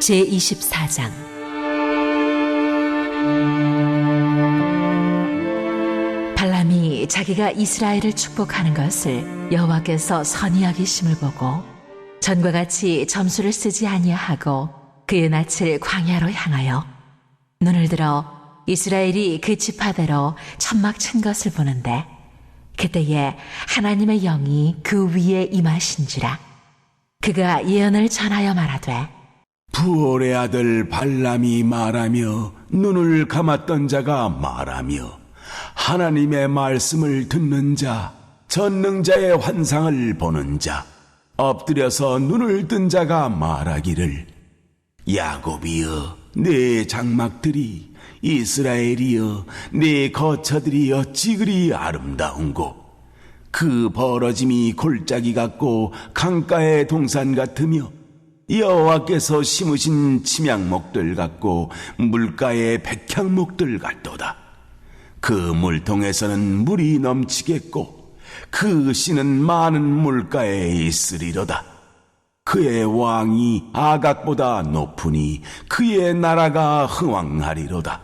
제24장. 발람이 자기가 이스라엘을 축복하는 것을 여호와께서 선히 여기심을 보고 전과 같이 점수를 쓰지 아니하고 그의 낯을 광야로 향하여 눈을 들어 이스라엘이 그 지파대로 천막 친 것을 보는데 그때에 하나님의 영이 그 위에 임하신지라 그가 예언을 전하여 말하되 부올의 아들 발람이 말하며 눈을 감았던 자가 말하며 하나님의 말씀을 듣는 자 전능자의 환상을 보는 자 엎드려서 눈을 뜬 자가 말하기를 야곱이여 내 장막들이 이스라엘이여 내 거처들이 어찌 그리 아름다운고? 그 벌어짐이 골짜기 같고 강가의 동산 같으며 여호와께서 심으신 침향목들 같고 물가의 백향목들 같도다. 그 물통에서는 물이 넘치겠고 그 씨는 많은 물가에 있으리로다. 그의 왕이 아각보다 높으니 그의 나라가 흥왕하리로다.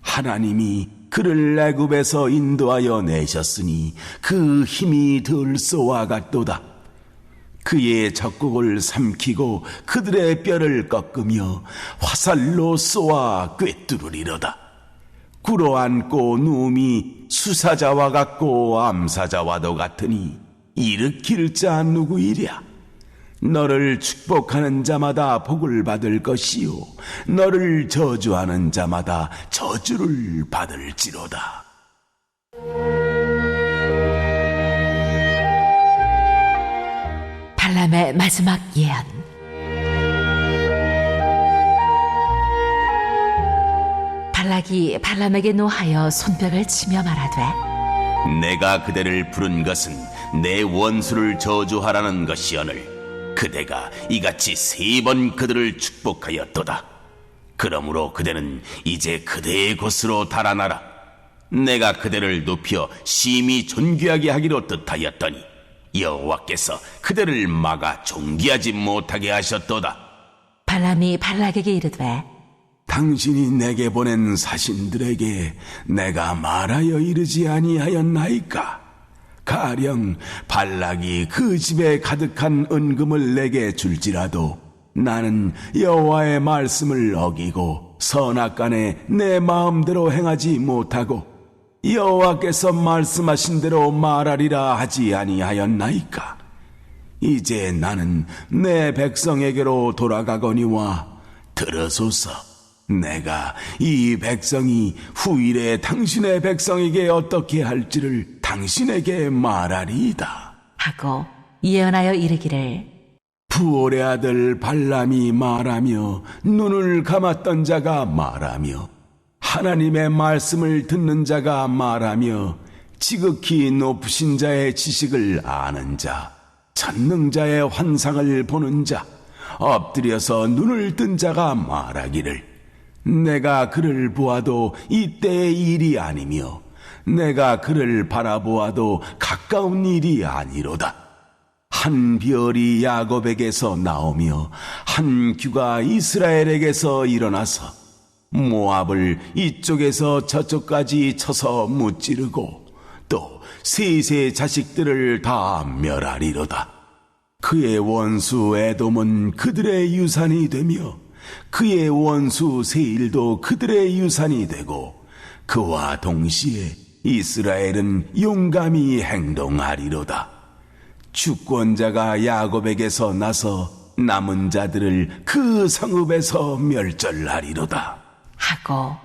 하나님이 그를 애굽에서 인도하여 내셨으니 그 힘이 들소와 같도다. 그의 적국을 삼키고 그들의 뼈를 꺾으며 화살로 쏘아 꿰뚫으리로다. 꿇어앉고 누움이 수사자와 같고 암사자와도 같으니 일으킬 자 누구이랴? 너를 축복하는 자마다 복을 받을 것이요 너를 저주하는 자마다 저주를 받을지로다. 발람의 마지막 예언 발락이 발람에게 노하여 손뼉을 치며 말하되 내가 그대를 부른 것은 내 원수를 저주하라는 것이오늘 그대가 이같이 세 번 그들을 축복하였도다. 그러므로 그대는 이제 그대의 곳으로 달아나라. 내가 그대를 높여 심히 존귀하게 하기로 뜻하였더니 여호와께서 그대를 막아 존귀하지 못하게 하셨도다. 발람이 발락에게 이르되 당신이 내게 보낸 사신들에게 내가 말하여 이르지 아니하였나이까? 가령 발락이 그 집에 가득한 은금을 내게 줄지라도 나는 여호와의 말씀을 어기고 선악간에 내 마음대로 행하지 못하고 여호와께서 말씀하신 대로 말하리라 하지 아니하였나이까? 이제 나는 내 백성에게로 돌아가거니와 들으소서. 내가 이 백성이 후일에 당신의 백성에게 어떻게 할지를 당신에게 말하리이다. 하고 예언하여 이르기를 부올의 아들 발람이 말하며 눈을 감았던 자가 말하며 하나님의 말씀을 듣는 자가 말하며 지극히 높으신 자의 지식을 아는 자 전능 자의 환상을 보는 자 엎드려서 눈을 뜬 자가 말하기를 내가 그를 보아도 이때의 일이 아니며 내가 그를 바라보아도 가까운 일이 아니로다. 한 별이 야곱에게서 나오며 한 규가 이스라엘에게서 일어나서 모압을 이쪽에서 저쪽까지 쳐서 무찌르고 또 셋의 자식들을 다 멸하리로다. 그의 원수 에돔은 그들의 유산이 되며 그의 원수 세일도 그들의 유산이 되고 그와 동시에 이스라엘은 용감히 행동하리로다. 주권자가 야곱에게서 나서 남은 자들을 그 성읍에서 멸절하리로다. 하고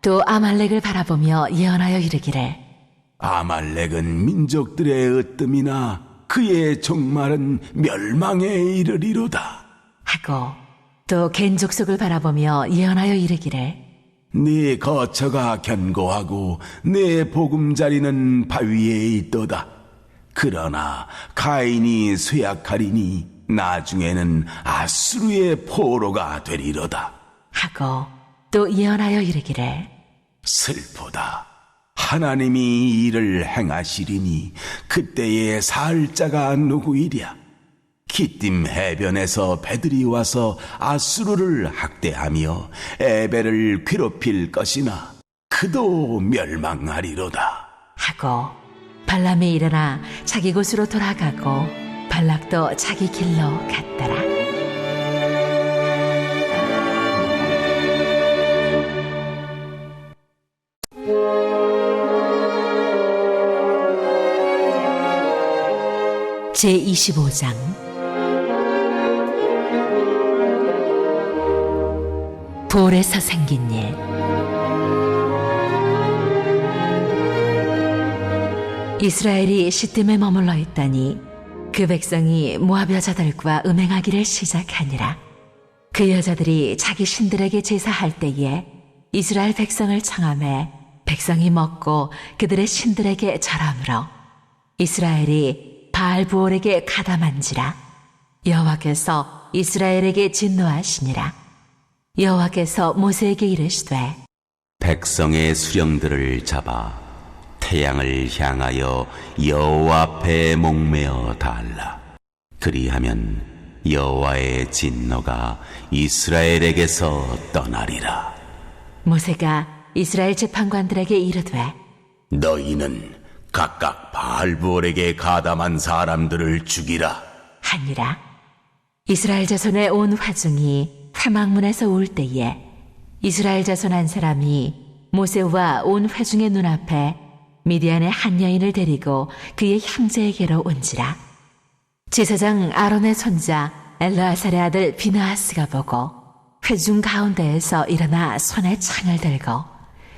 또 아말렉을 바라보며 예언하여 이르기를 아말렉은 민족들의 으뜸이나 그의 종말은 멸망에 이르리로다. 하고 또 겐족속을 바라보며 예언하여 이르기를 네 거처가 견고하고 네 보금자리는 바위에 있도다. 그러나 가인이 쇠약하리니 나중에는 아수르의 포로가 되리로다. 하고 또 예언하여 이르기를 슬프다. 하나님이 이 일을 행하시리니 그때의 살 자가 누구이랴? 기띔 해변에서 배들이 와서 아수르를 학대하며 에벨을 괴롭힐 것이나 그도 멸망하리로다. 하고 발람이 일어나 자기 곳으로 돌아가고 발락도 자기 길로 갔더라. 제 25장 볼에서 생긴 일 이스라엘이 시뜸에 머물러 있다니 그 백성이 모압 여자들과 음행하기를 시작하니라. 그 여자들이 자기 신들에게 제사할 때에 이스라엘 백성을 청함해 백성이 먹고 그들의 신들에게 절함으로 이스라엘이 바알 부올에게 가담한지라 여호와께서 이스라엘에게 진노하시니라 여호와께서 모세에게 이르시되 백성의 수령들을 잡아 태양을 향하여 여호와 앞에 목매어 달라. 그리하면 여호와의 진노가 이스라엘에게서 떠나리라. 모세가 이스라엘 재판관들에게 이르되 너희는 각각 바알부올에게 가담한 사람들을 죽이라. 하니라 이스라엘 자손의 온 화중이 회막문에서 올 때에 이스라엘 자손 한 사람이 모세와 온 회중의 눈앞에 미디안의 한 여인을 데리고 그의 형제에게로 온지라 제사장 아론의 손자 엘르아살의 아들 비나하스가 보고 회중 가운데에서 일어나 손에 창을 들고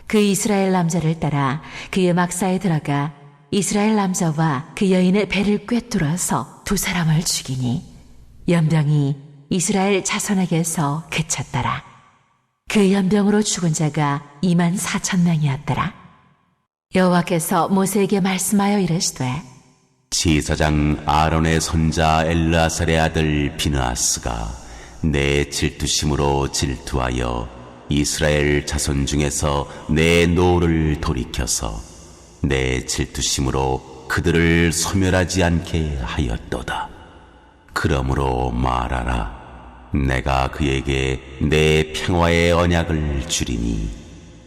그 이스라엘 남자를 따라 그의 막사에 들어가 이스라엘 남자와 그 여인의 배를 꿰뚫어서 두 사람을 죽이니 연병이 이스라엘 자손에게서 그쳤더라. 그 연병으로 죽은 자가 2만 4천 명이었더라. 여호와께서 모세에게 말씀하여 이르시되 지사장 아론의 손자 엘르아살의 아들 비느아스가 내 질투심으로 질투하여 이스라엘 자손 중에서 내 노를 돌이켜서 내 질투심으로 그들을 소멸하지 않게 하였도다. 그러므로 말하라. 내가 그에게 내 평화의 언약을 주리니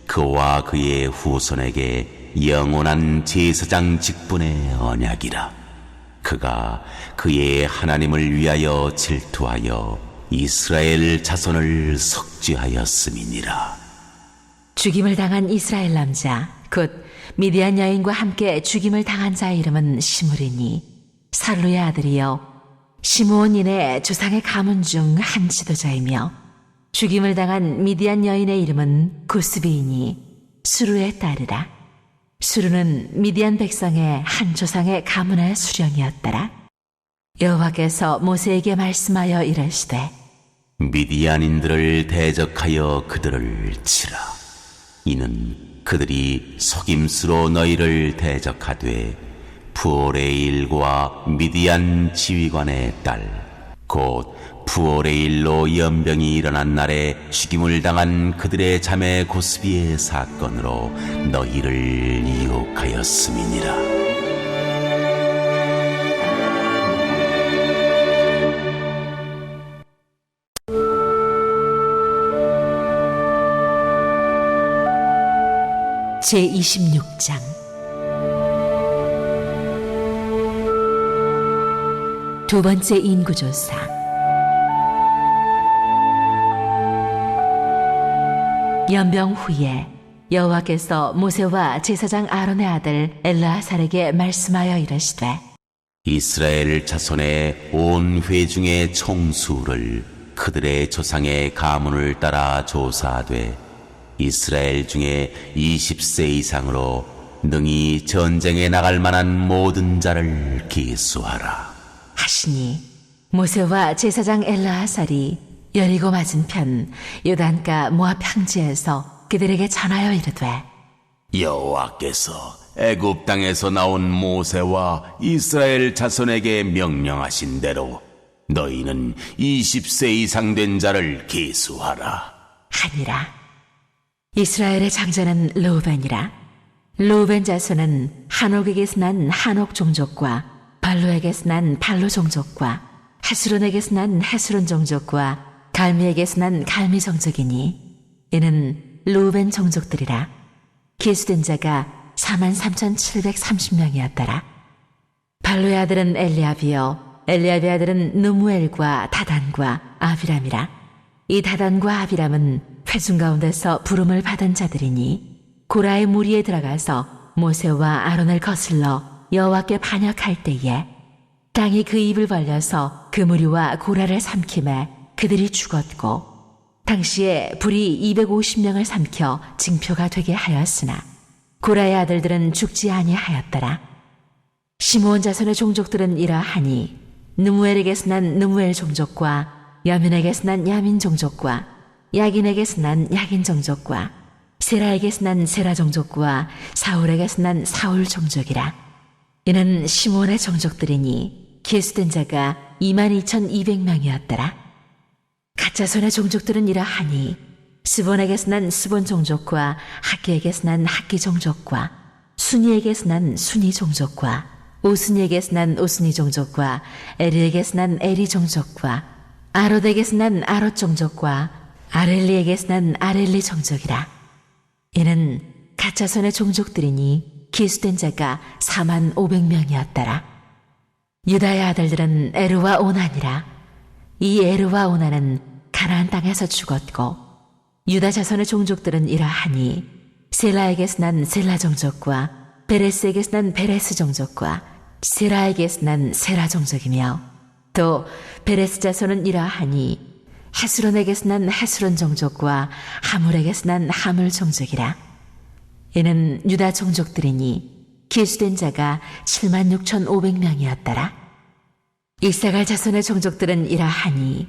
그와 그의 후손에게 영원한 제사장 직분의 언약이라. 그가 그의 하나님을 위하여 질투하여 이스라엘 자손을 석죄하였음이니라. 죽임을 당한 이스라엘 남자 곧 미디안 여인과 함께 죽임을 당한 자의 이름은 시므리니 살루의 아들이요. 시므온인의 조상의 가문 중 한 지도자이며 죽임을 당한 미디안 여인의 이름은 구스비이니 수루의 딸이라. 수루는 미디안 백성의 한 조상의 가문의 수령이었더라. 여호와께서 모세에게 말씀하여 이르시되 미디안인들을 대적하여 그들을 치라. 이는 그들이 속임수로 너희를 대적하되 푸오레일과 미디안 지휘관의 딸 곧 푸오레일로 연병이 일어난 날에 죽임을 당한 그들의 자매 고스비의 사건으로 너희를 유혹하였음이니라. 제 26장. 두 번째 인구조사. 연병 후에 여호와께서 모세와 제사장 아론의 아들 엘르아살에게 말씀하여 이르시되 이스라엘 자손의 온 회중의 총수를 그들의 조상의 가문을 따라 조사하되 이스라엘 중에 20세 이상으로 능히 전쟁에 나갈 만한 모든 자를 기수하라. 하시니 모세와 제사장 엘르아살이 여리고 맞은편 요단가 모압 평지에서 그들에게 전하여 이르되 여호와께서 애굽 땅에서 나온 모세와 이스라엘 자손에게 명령하신 대로 너희는 20세 이상 된 자를 계수하라. 하니라 이스라엘의 장자는 로벤이라. 로벤 자손은 한옥에게서 난 한옥 종족과 발로에게서 난 발로 종족과 헤스론에게서 난 헤스론 종족과 갈미에게서 난 갈미 종족이니 이는 루벤 종족들이라. 기수된 자가 4만 3,730명이었더라. 발로의 아들은 엘리압이요. 엘리압의 아들은 누무엘과 다단과 아비람이라. 이 다단과 아비람은 회중 가운데서 부름을 받은 자들이니 고라의 무리에 들어가서 모세와 아론을 거슬러 여호와께 반역할 때에 땅이 그 입을 벌려서 그 무리와 고라를 삼킴에 그들이 죽었고 당시에 불이 250명을 삼켜 징표가 되게 하였으나 고라의 아들들은 죽지 아니하였더라. 시므온 자손의 종족들은 이러하니 느무엘에게서 난 느무엘 종족과 야민에게서 난 야민 종족과 야긴에게서 난 야긴 종족과 세라에게서 난 세라 종족과 사울에게서 난 사울 종족이라. 이는 시므온의 종족들이니 기수된 자가 22,200명이었더라. 가짜손의 종족들은 이러하니 스본에게서 난 스본 종족과 학기에게서 난 학기 종족과 순이에게서 난 순이 종족과 오순이에게서 난 오순이 종족과 에리에게서 난 에리 종족과 아롯에게서 난 아롯 종족과 아렐리에게서 난 아렐리 종족이라. 이는 가짜손의 종족들이니 기수된 자가 4만 500명이었더라. 유다의 아들들은 에르와 오난이라. 이 에르와 오난은 가나안 땅에서 죽었고 유다 자손의 종족들은 이러하니 셀라에게서 난 셀라 종족과 베레스에게서 난 베레스 종족과 세라에게서 난 세라 종족이며 또 베레스 자손은 이러하니 하스론에게서 난 하스론 종족과 하물에게서 난 하물 종족이라. 이는 유다 종족들이니 기수된 자가 7만 6,500명이었더라. 이사갈 자손의 종족들은 이러하니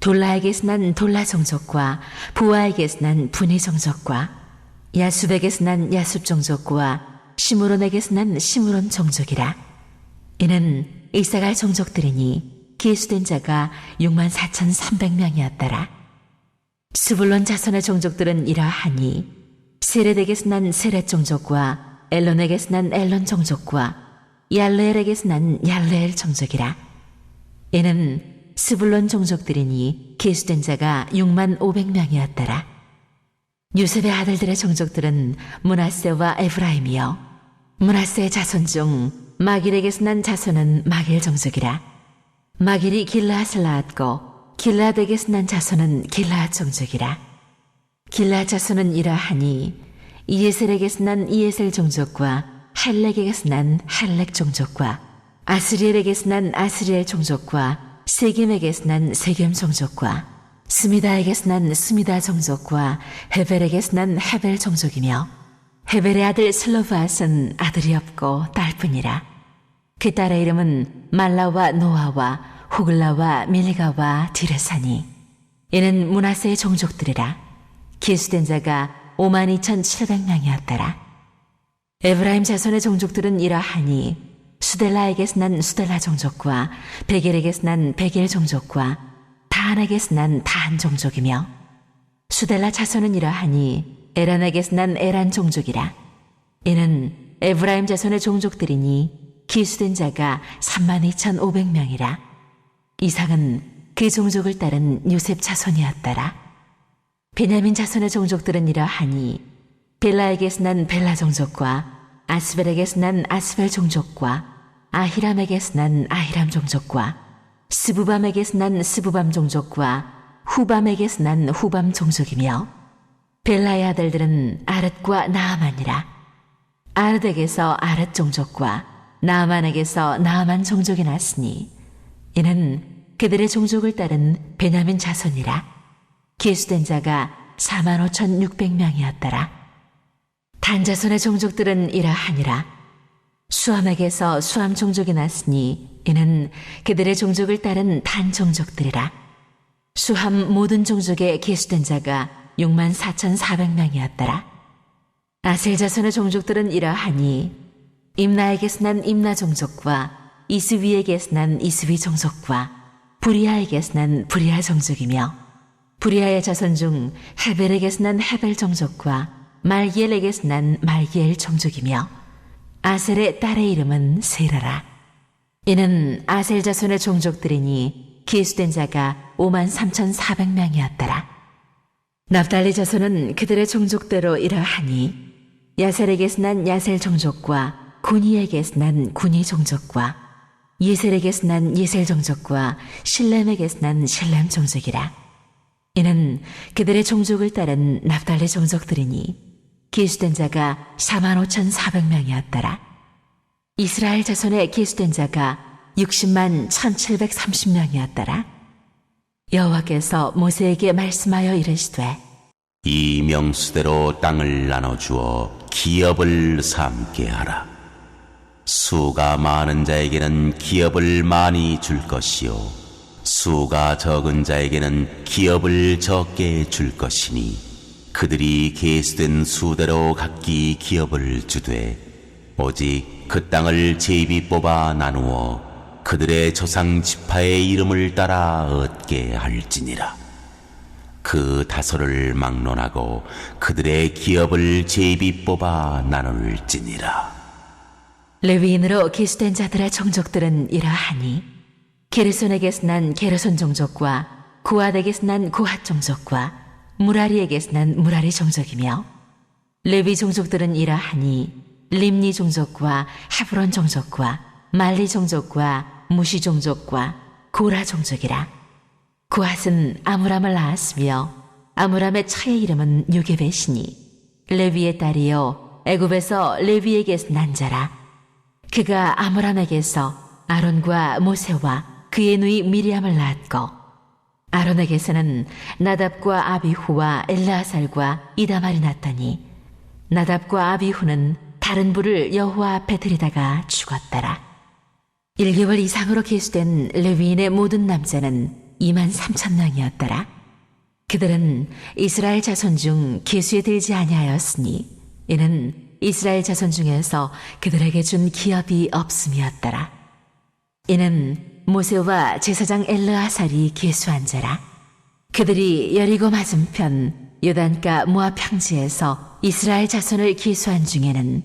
돌라에게서 난 돌라 종족과 부하에게서 난 분이 종족과 야숲에게서 난 야숲 종족과 시므론에게서 난 시므론 종족이라. 이는 이사갈 종족들이니 기수된 자가 6만 4,300명이었더라 스불론 자손의 종족들은 이러하니 세레덱에서 난 세렛 종족과 엘론에게서 난 엘론 종족과 얄레엘에게서 난 얄레엘 종족이라 이는 스불론 종족들이니 기수된 자가 6만 500명이었더라. 유셉의 아들들의 종족들은 문하세와 에브라임이요. 문하세의 자손 중 마길에게서 난 자손은 마길 종족이라. 마길이 길라앗을 낳았고 길라앗에게서 난 자손은 길라앗 종족이라. 길라앗 자손은 이러하니 이에셀에게서 난 이에셀 종족과 헬렉에게서 난 헬렉 종족과 아스리엘에게서 난 아스리엘 종족과 세겜에게서 난 세겜 종족과 스미다에게서 난 스미다 종족과 헤벨에게서 난 헤벨 종족이며 헤벨의 아들 슬로바스는 아들이 없고 딸뿐이라 그 딸의 이름은 말라와 노아와 후글라와 밀가와 디르사니 이는 문하세의 종족들이라. 기수된 자가 5만 2,700명이었더라. 에브라임 자손의 종족들은 이러하니 수델라에게서 난 수델라 종족과 베겔에게서 난 베겔 종족과 다한에게서 난 다한 종족이며 수델라 자손은 이러하니 에란에게서 난 에란 종족이라. 이는 에브라임 자손의 종족들이니 기수된 자가 32,500명이라. 이삭은 그 종족을 따른 요셉 자손이었더라. 베냐민 자손의 종족들은 이러 하니 벨라에게서 난 벨라 종족과 아스벨에게서 난 아스벨 종족과 아히람에게서 난 아히람 종족과 스부밤에게서 난 스부밤 종족과 후밤에게서 난 후밤 종족이며 벨라의 아들들은 아릇과 나아만이라. 아르덱에서 아르 종족과 나아만에게서 나아만 종족이 났으니 이는 그들의 종족을 따른 베냐민 자손이라. 기수된 자가 4만 5천 6백 명이었더라. 단자손의 종족들은 이러하니라. 수함에게서 수함 종족이 났으니 이는 그들의 종족을 따른 단 종족들이라. 수함 모든 종족의 기수된 자가 6만 4천 4백 명이었더라. 아셀 자손의 종족들은 이러하니 임나에게서 난 임나 종족과 이스위에게서 난 이스위 종족과 부리아에게서 난 부리아 종족이며 부리아의 자손 중 헤벨에게서 난 헤벨 종족과 말기엘에게서 난 말기엘 종족이며 아셀의 딸의 이름은 세라라 이는 아셀 자손의 종족들이니 기수된 자가 5만 3,400명이었더라. 납달리 자손은 그들의 종족대로 이러하니 야셀에게서 난 야셀 종족과 군이에게서 난 군이 종족과 예셀에게서 난 예셀 종족과 실렘에게서 난 실렘 종족이라. 이는 그들의 종족을 따른 납달리 종족들이니 기수된 자가 4만 5,400명이었더라. 이스라엘 자손의 기수된 자가 60만 1,730명이었더라. 여호와께서 모세에게 말씀하여 이르시되 이 명수대로 땅을 나눠 주어 기업을 삼게 하라. 수가 많은 자에게는 기업을 많이 줄 것이요. 수가 적은 자에게는 기업을 적게 줄 것이니 그들이 계수된 수대로 각기 기업을 주되 오직 그 땅을 제비 뽑아 나누어 그들의 조상 지파의 이름을 따라 얻게 할지니라. 그 다소를 막론하고 그들의 기업을 제비 뽑아 나눌지니라. 레위인으로 기수된 자들의 종족들은 이러하니 게르손에게서 난 게르손 종족과 구앗에게서 난 구앗 종족과 무라리에게서 난 무라리 종족이며 레위 종족들은 이러하니 림니 종족과 헤브론 종족과 말리 종족과 무시 종족과 고라 종족이라. 구앗은 아므람을 낳았으며 아므람의 차의 이름은 요게벳이니 레위의 딸이요 애굽에서 레위에게서 난 자라 그가 아므람에게서 아론과 모세와 그의 누이 미리암을 낳았고 아론에게서는 나답과 아비후와 엘라살과 이다말이 났더니 나답과 아비후는 다른 불을 여호와 앞에 들이다가 죽었더라. 1개월 이상으로 계수된 레위인의 모든 남자는 2만 3천 명이었더라. 그들은 이스라엘 자손 중 계수에 들지 아니하였으니 이는 이스라엘 자손 중에서 그들에게 준 기업이 없음이었더라. 이는 모세와 제사장 엘르아살이 계수한 자라. 그들이 여리고 맞은편 요단가 모압 평지에서 이스라엘 자손을 계수한 중에는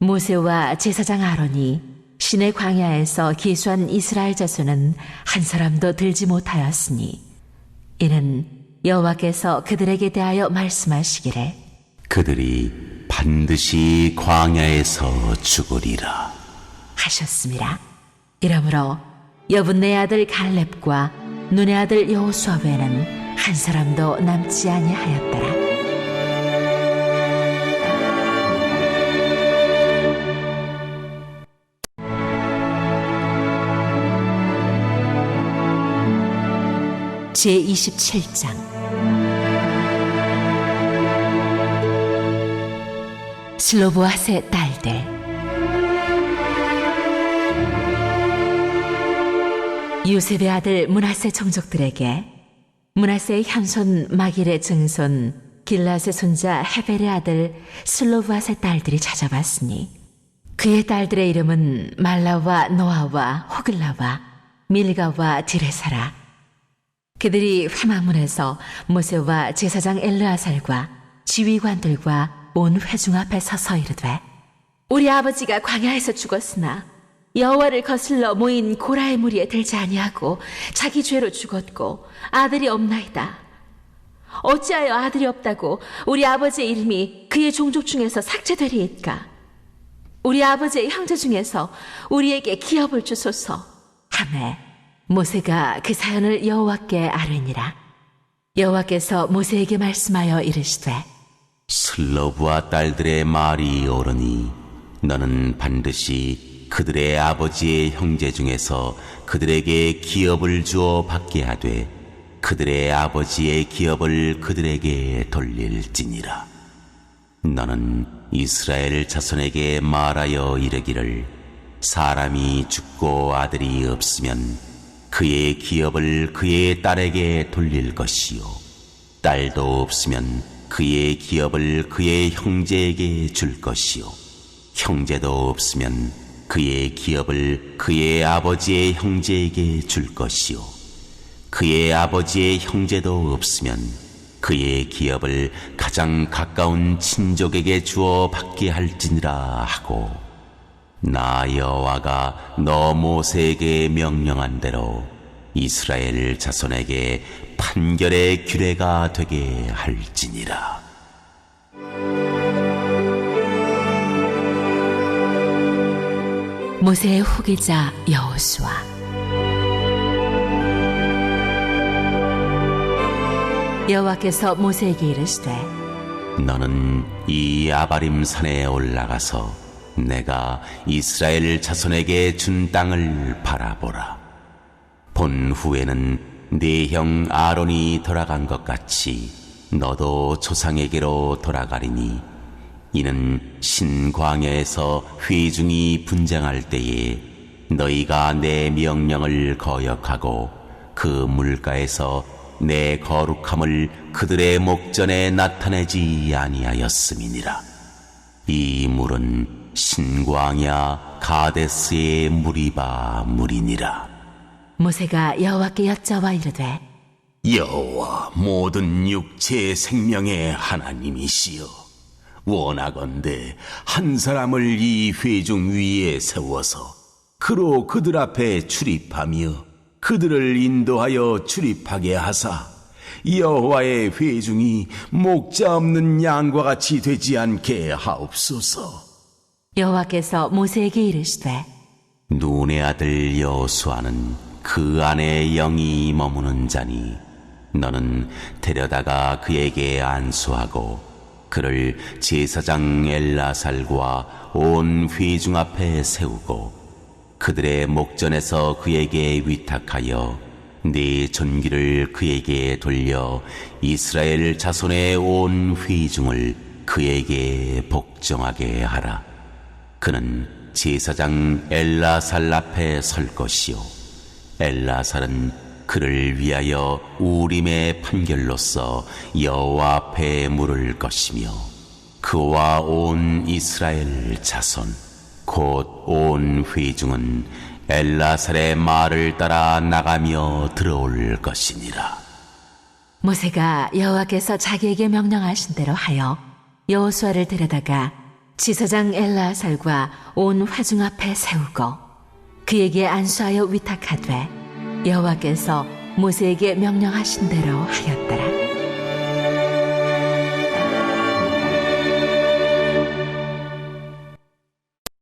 모세와 제사장 아론이 신의 광야에서 계수한 이스라엘 자손은 한 사람도 들지 못하였으니 이는 여호와께서 그들에게 대하여 말씀하시기를 그들이 반드시 광야에서 죽으리라. 하셨습니다. 이러므로 여분네 아들 갈렙과 눈의 아들 여호수아 외에는 한 사람도 남지 아니하였더라. 제 27장 슬로보아스의 딸들. 요셉의 아들 문하세 종족들에게 문하세의 현손 마길의 증손 길라스의 손자 헤벨의 아들 슬로브앗의 딸들이 찾아왔으니 그의 딸들의 이름은 말라와 노아와 호글라와 밀가와 디레사라. 그들이 회막문에서 모세와 제사장 엘르아살과 지휘관들과 온 회중 앞에 서서 이르되 우리 아버지가 광야에서 죽었으나 여호와를 거슬러 모인 고라의 무리에 들지 아니하고 자기 죄로 죽었고 아들이 없나이다. 어찌하여 아들이 없다고 우리 아버지의 이름이 그의 종족 중에서 삭제되리이까? 우리 아버지의 형제 중에서 우리에게 기업을 주소서. 하매 모세가 그 사연을 여호와께 아뢰니라. 여호와께서 모세에게 말씀하여 이르시되 슬로브와 딸들의 말이 옳으니 너는 반드시 그들의 아버지의 형제 중에서 그들에게 기업을 주어 받게 하되 그들의 아버지의 기업을 그들에게 돌릴지니라. 너는 이스라엘 자손에게 말하여 이르기를 사람이 죽고 아들이 없으면 그의 기업을 그의 딸에게 돌릴 것이요 딸도 없으면 그의 기업을 그의 형제에게 줄 것이요. 형제도 없으면 그의 기업을 그의 아버지의 형제에게 줄 것이요. 그의 아버지의 형제도 없으면 그의 기업을 가장 가까운 친족에게 주어 받게 할지니라 하고 나 여호와가 너 모세에게 명령한 대로 이스라엘 자손에게 판결의 규례가 되게 할지니라. 모세의 후계자 여호수아 여호와께서 모세에게 이르시되 너는 이 아바림 산에 올라가서 내가 이스라엘 자손에게 준 땅을 바라보라. 본 후에는 네 형 아론이 돌아간 것 같이 너도 조상에게로 돌아가리니 이는 신광야에서 회중이 분쟁할 때에 너희가 내 명령을 거역하고 그 물가에서 내 거룩함을 그들의 목전에 나타내지 아니하였음이니라. 이 물은 신광야 가데스의 무리바 물이니라. 모세가 여호와께 여짜와 이르되 여호와 모든 육체의 생명의 하나님이시여 원하건대 한 사람을 이 회중 위에 세워서 그로 그들 앞에 출입하며 그들을 인도하여 출입하게 하사 여호와의 회중이 목자 없는 양과 같이 되지 않게 하옵소서. 여호와께서 모세에게 이르시되 눈의 아들 여호수아는 그 안에 영이 머무는 자니 너는 데려다가 그에게 안수하고 그를 제사장 엘라살과 온 회중 앞에 세우고 그들의 목전에서 그에게 위탁하여 네 존귀를 그에게 돌려 이스라엘 자손의 온 회중을 그에게 복종하게 하라. 그는 제사장 엘라살 앞에 설 것이요 엘라살은 그를 위하여 우림의 판결로서 여호와 앞에 물을 것이며 그와 온 이스라엘 자손 곧 온 회중은 엘라살의 말을 따라 나가며 들어올 것이니라. 모세가 여호와께서 자기에게 명령하신 대로 하여 여호수아를 데려다가 지사장 엘라살과 온 회중 앞에 세우고 그에게 안수하여 위탁하되 여호와께서 모세에게 명령하신 대로 하였더라.